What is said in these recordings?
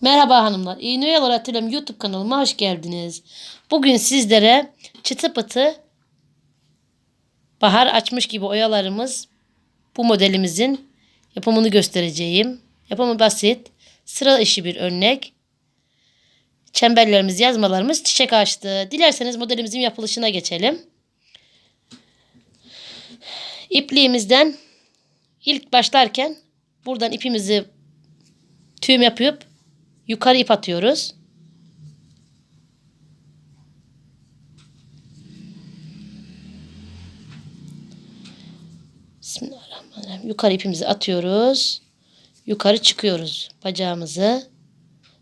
Merhaba hanımlar. İğne Oyalar Atölye'm YouTube kanalıma hoş geldiniz. Bugün sizlere çıtı pıtı bahar açmış gibi oyalarımız bu modelimizin yapımını göstereceğim. Yapımı basit. Sıra işi bir örnek. Çemberlerimiz, yazmalarımız çiçek açtı. Dilerseniz modelimizin yapılışına geçelim. İpliğimizden ilk başlarken buradan ipimizi tüyüm yapıp yukarı ip atıyoruz. Bismillahirrahmanirrahim. Yukarı ipimizi atıyoruz. Yukarı çıkıyoruz bacağımızı.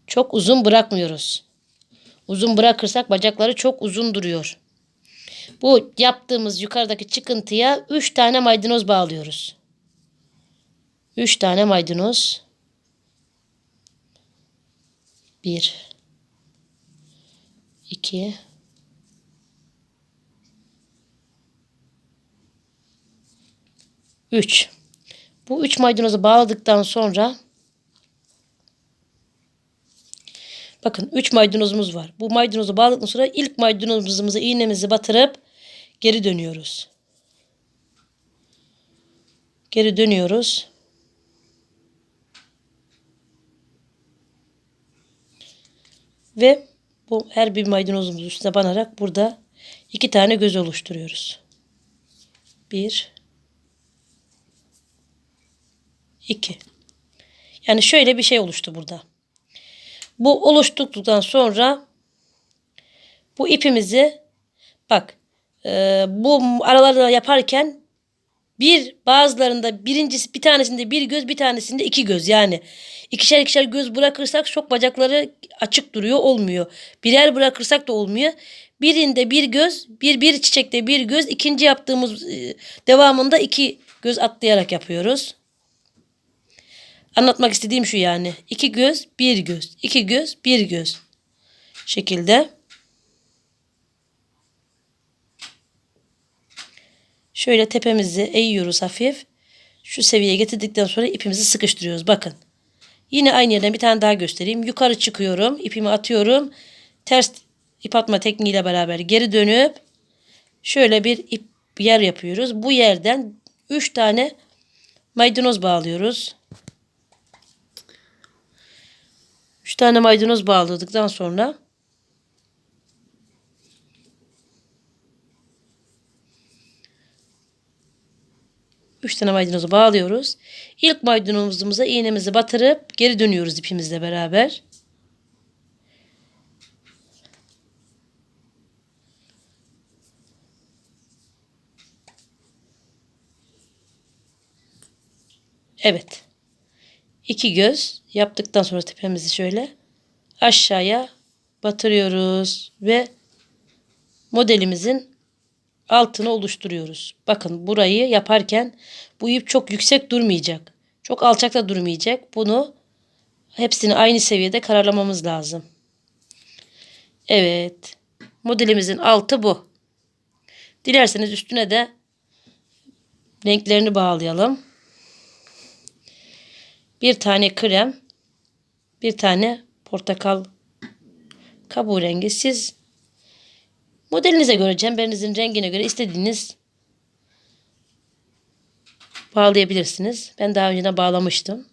Çok uzun bırakmıyoruz. Uzun bırakırsak bacakları çok uzun duruyor. Bu yaptığımız yukarıdaki çıkıntıya 3 tane maydanoz bağlıyoruz. 3 tane maydanoz. 1 2 3 Bu 3 maydanozu bağladıktan sonra Bakın 3 maydanozumuz var. Bu maydanozu bağladıktan sonra ilk maydanozumuzu iğnemizi batırıp geri dönüyoruz. Geri dönüyoruz. Ve bu her bir maydanozumuz üstüne banarak burada iki tane göz oluşturuyoruz. Bir, iki. Yani şöyle bir şey oluştu burada. Bu oluştuktan sonra bu ipimizi bak e, bu aralarda yaparken bir bazılarında birincisi bir tanesinde bir göz bir tanesinde iki göz yani ikişer ikişer göz bırakırsak çok bacakları açık duruyor olmuyor. Birer bırakırsak da olmuyor. Birinde bir göz bir bir çiçekte bir göz ikinci yaptığımız e, devamında iki göz atlayarak yapıyoruz. Anlatmak istediğim şu yani. iki göz, bir göz. iki göz, bir göz. Şekilde. Şöyle tepemizi eğiyoruz hafif. Şu seviyeye getirdikten sonra ipimizi sıkıştırıyoruz. Bakın. Yine aynı yerden bir tane daha göstereyim. Yukarı çıkıyorum. ipimi atıyorum. Ters ip atma tekniğiyle beraber geri dönüp şöyle bir ip yer yapıyoruz. Bu yerden 3 tane maydanoz bağlıyoruz. 3 tane maydanoz bağladıktan sonra Üç tane maydanozu bağlıyoruz. İlk maydanozumuza iğnemizi batırıp geri dönüyoruz ipimizle beraber. Evet. İki göz yaptıktan sonra tepemizi şöyle aşağıya batırıyoruz ve modelimizin altını oluşturuyoruz. Bakın burayı yaparken bu ip çok yüksek durmayacak. Çok alçakta durmayacak. Bunu hepsini aynı seviyede kararlamamız lazım. Evet. Modelimizin altı bu. Dilerseniz üstüne de renklerini bağlayalım. Bir tane krem, bir tane portakal kabuğu rengi. Siz modelinize göre, çemberinizin rengine göre istediğiniz bağlayabilirsiniz. Ben daha önceden bağlamıştım.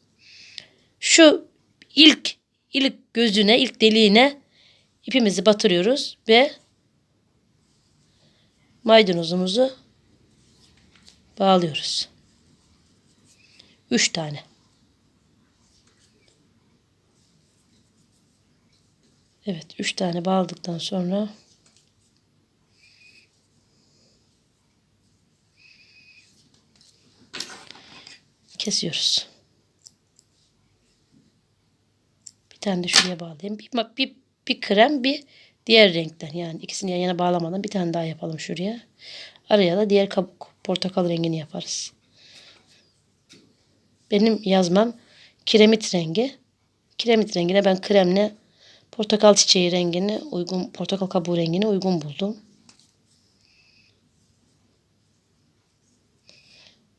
Şu ilk ilk gözüne, ilk deliğine ipimizi batırıyoruz ve maydanozumuzu bağlıyoruz. Üç tane. Evet, üç tane bağladıktan sonra kesiyoruz. Bir tane de şuraya bağlayayım. Bir, bir, bir krem, bir diğer renkten. Yani ikisini yan yana bağlamadan bir tane daha yapalım şuraya. Araya da diğer kabuk, portakal rengini yaparız. Benim yazmam kiremit rengi. Kiremit rengine ben kremle portakal çiçeği rengini uygun, portakal kabuğu rengini uygun buldum.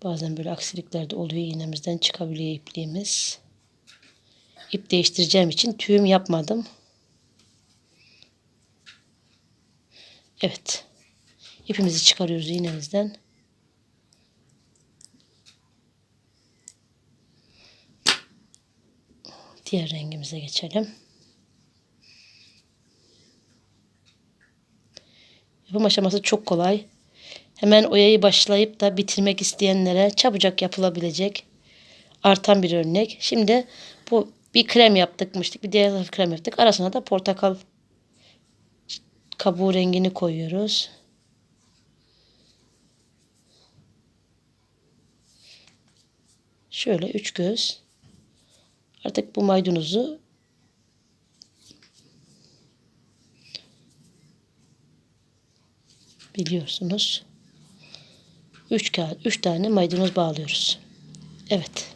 Bazen böyle aksilikler de oluyor. iğnemizden çıkabiliyor ipliğimiz. ip değiştireceğim için tüyüm yapmadım. Evet. İpimizi çıkarıyoruz iğnemizden. Diğer rengimize geçelim. Yapım aşaması çok kolay. Hemen oyayı başlayıp da bitirmek isteyenlere çabucak yapılabilecek artan bir örnek. Şimdi bu bir krem yaptıkmıştık. Bir diğer krem yaptık. Arasına da portakal kabuğu rengini koyuyoruz. Şöyle üç göz. Artık bu maydanozu biliyorsunuz. Üç kağıt, üç tane maydanoz bağlıyoruz. Evet.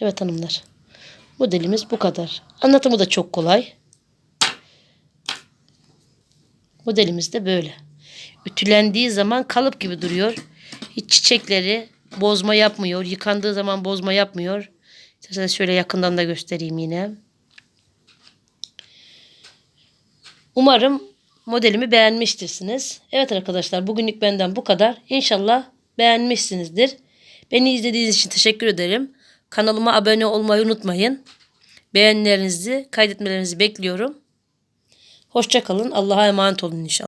Evet hanımlar. Modelimiz bu kadar. Anlatımı da çok kolay. Modelimiz de böyle. Ütülendiği zaman kalıp gibi duruyor. Hiç çiçekleri bozma yapmıyor. Yıkandığı zaman bozma yapmıyor. İsterseniz şöyle yakından da göstereyim yine. Umarım modelimi beğenmiştirsiniz. Evet arkadaşlar bugünlük benden bu kadar. İnşallah beğenmişsinizdir. Beni izlediğiniz için teşekkür ederim. Kanalıma abone olmayı unutmayın. Beğenilerinizi, kaydetmelerinizi bekliyorum. Hoşçakalın. Allah'a emanet olun inşallah.